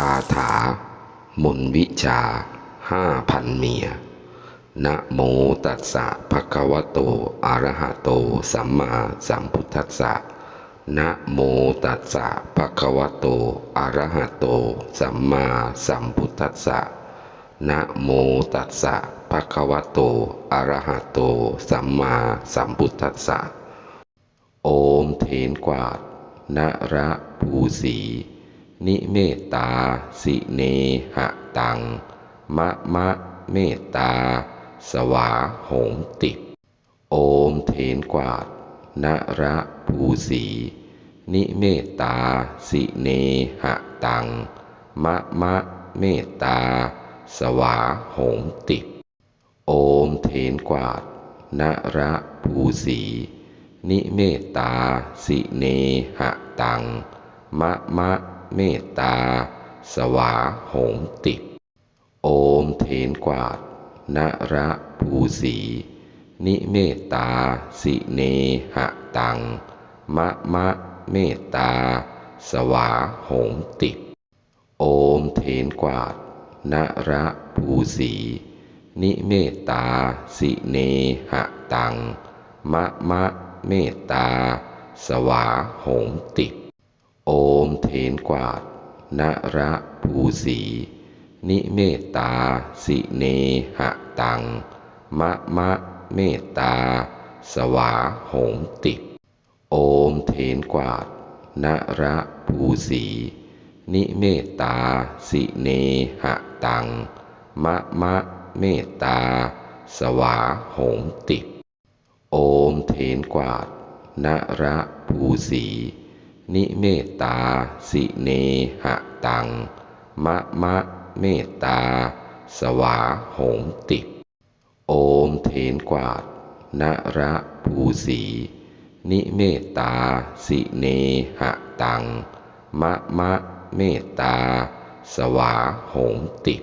คาถา มนวิชาห้าพันเมียนะโมตัสสะภะคะวะโตอะระหะโต สัมมาสัมพุทธัสสะนะโมตัสสะภะคะวะโตอะระหะโต สัมมาสัมพุทธัสสะนะโมตัสสะภะคะวะโตอะระหะโต สัมมาสัมพุทธัสสะ โอมเทนกวาดนระภูสี นิเมตตา สิเนหะตัง มะมะเมตตา สวาหงติโอมเทนกวาดนระภูสี นิเมตตา สิเนหะตัง มะมะเมตตา สวาหงติโอมเทนกวาดนระภูสี นิเมตตา สิเนหะตัง มะมะ เมตตา สวาหงติ โอมเทนกวาดนระภูสี นิเมตตา สิเนหะตัง มะมะเมตตา สวาหงติ โอมเทนกวาดนระภูสี นิเมตตา สิเนหะตัง มะมะเมตตา สวาหงติ โอมเทนกวาดนระภูสี นิเมตตา สิเนหะตัง มะมะเมตตา สวาหงติบโอมเทนกวาดนระภูสี นิเมตตา สิเนหะตัง มะมะเมตตา สวาหงติบโอมเทนกวาดนระภูสี นิเมตตา สิเนหะตัง มะมะเมตตา สวาหงติโอมเทนกวาดนระภูสี นิเมตตา สิเนหะตัง มะมะเมตตา สวาหงติ